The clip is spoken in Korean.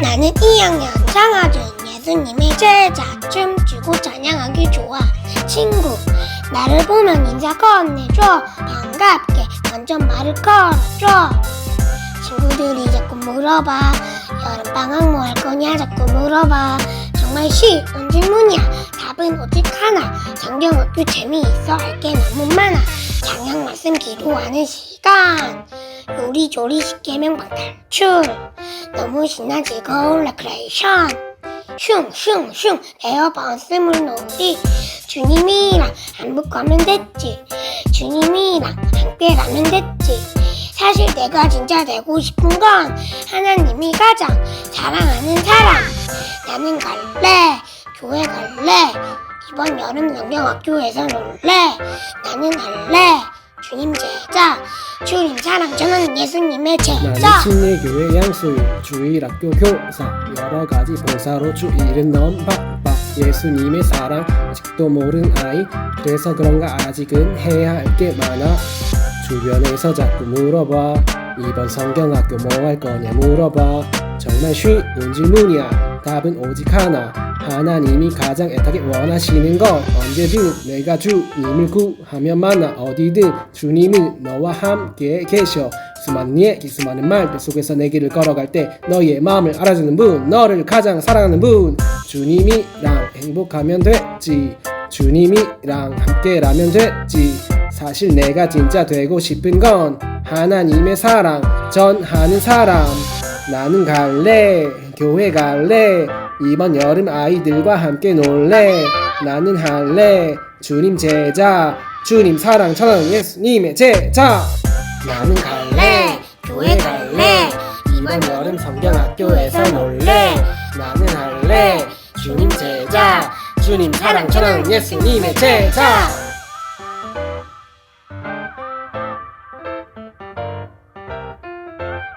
나는 2학년 장아준 예수님의 제자 춤추고 찬양하기 좋아. 친구 나를 보면 인사 건네줘. 반갑게 완전 말을 걸어줘. 친구들이 자꾸 물어봐. 여름방학 뭐 할 거냐? 자꾸 물어봐. 정말 쉬운 질문이야. 답은 오직 하나. 성경학교 재미있어 할 게 너무 많아. 장양 말씀 기도하는 시간. 요리조리 십계명 방 탈출 너무 신나 즐거운 레크레이션. 슝슝슝. 에어바운스 물 놀이 주님이랑 한복하면 됐지. 주님이랑 함께라면 됐지. 사실 내가 진짜 되고 싶은 건 하나님이 가장 사랑하는 사람. 나는 갈래. 교회 갈래. 이번 여름 성경학교에서 놀래. 나는 할래 주님 제자 주님 사랑 저는 예수님의 나는 제자 침례교회 양수일 주일학교 교사 여러 가지 봉사로 주일은 너무 바빠. 예수님의 사랑 아직도 모르는 아이. 그래서 그런가 아직은 해야 할 게 많아. 주변에서 자꾸 물어봐. 이번 성경학교 뭐 할 거냐 물어봐. 정말 쉬운 질문이야 답은 오직 하나. 하나님이 가장 애타게 원하시는 것. 언제든 내가 주님을 구하면 만나 어디든 주님은 너와 함께 계셔. 수많은 얘기 수많은 말들 속에서 내 길을 걸어갈 때 너의 마음을 알아주는 분 너를 가장 사랑하는 분. 주님이랑 행복하면 됐지. 주님이랑 함께라면 됐지. 사실 내가 진짜 되고 싶은 건 하나님의 사랑 전하는 사람. 나는 갈래 교회 갈래? 이번 여름 아이들과 함께 놀래? 나는 할래? 주님 제자 주님 사랑 저는 예수님의 제자. 나는 갈래? 교회 갈래? 이번 여름 성경학교에서 놀래? 나는 할래? 주님 제자 주님 사랑 저는 예수님의 제자